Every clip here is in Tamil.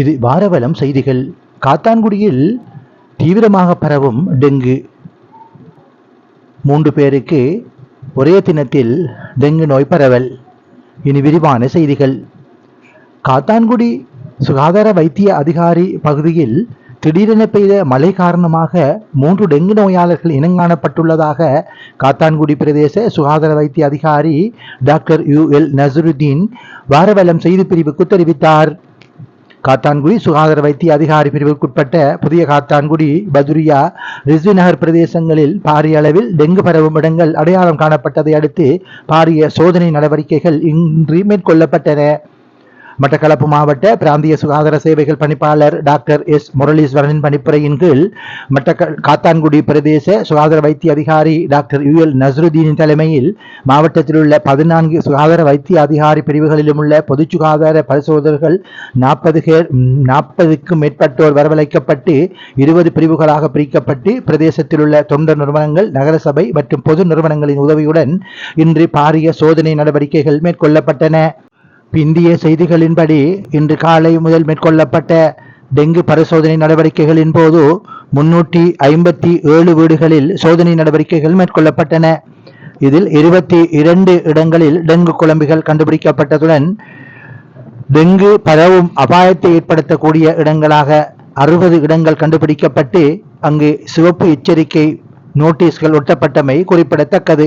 இது வாரவலம் செய்திகள். காத்தான்குடியில் தீவிரமாக பரவும் டெங்கு. மூன்று பேருக்கு ஒரே தினத்தில் டெங்கு நோய் பரவல். இனி விரிவான செய்திகள். காத்தான்குடி சுகாதார வைத்திய அதிகாரி பகுதியில் திடீரென பெய்த மழை காரணமாக மூன்று டெங்கு நோயாளர்கள் இனங்காணப்பட்டுள்ளதாக காத்தான்குடி பிரதேச சுகாதார வைத்திய அதிகாரி டாக்டர் யு எல் நசருதீன் வாரவலம் செய்தி பிரிவுக்கு தெரிவித்தார். காத்தான்குடி சுகாதார வைத்திய அதிகாரி பிரிவுக்குட்பட்ட புதிய காத்தான்குடி பதுரியா ரிஸ்வி நகர் பிரதேசங்களில் பாரிய அளவில் டெங்கு பரவும் இடங்கள் அடையாளம் காணப்பட்டதை அடுத்து பாரிய சோதனை நடவடிக்கைகள் இன்றி மேற்கொள்ளப்பட்டன. மட்டக்களப்பு மாவட்ட பிராந்திய சுகாதார சேவைகள் பணிப்பாளர் டாக்டர் எஸ் முரளீஸ்வரனின் பணிப்புரையின் கீழ் மட்டக்க காத்தான்குடி பிரதேச சுகாதார வைத்திய அதிகாரி டாக்டர் யு எல் நசருதீனின் தலைமையில் மாவட்டத்தில் உள்ள பதினான்கு சுகாதார வைத்திய அதிகாரி பிரிவுகளிலும் உள்ள பொது சுகாதார பரிசோதகர்கள் நாற்பது பேர் நாற்பதுக்கும் மேற்பட்டோர் வரவழைக்கப்பட்டு இருபது பிரிவுகளாக பிரிக்கப்பட்டு பிரதேசத்தில் உள்ள தொண்டர் நிறுவனங்கள் நகரசபை மற்றும் பொது நிறுவனங்களின் உதவியுடன் இன்று பாரிய சோதனை நடவடிக்கைகள் மேற்கொள்ளப்பட்டன. பிந்திய செய்திகளின்படி இன்று காலை முதல் மேற்கொள்ளப்பட்ட டெங்கு பரிசோதனை நடவடிக்கைகளின் போது முன்னூற்றி ஐம்பத்தி ஏழு வீடுகளில் சோதனை நடவடிக்கைகள் மேற்கொள்ளப்பட்டன. இதில் இருபத்தி இரண்டு இடங்களில் டெங்கு குழம்புகள் கண்டுபிடிக்கப்பட்டதுடன் டெங்கு பரவும் அபாயத்தை ஏற்படுத்தக்கூடிய இடங்களாக அறுபது இடங்கள் கண்டுபிடிக்கப்பட்டு அங்கு சிவப்பு எச்சரிக்கை நோட்டீஸ்கள் ஒட்டப்பட்டமை குறிப்பிடத்தக்கது.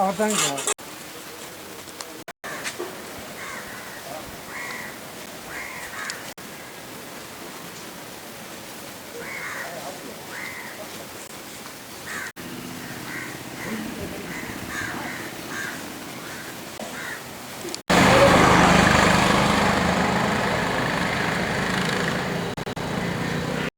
阿三哥。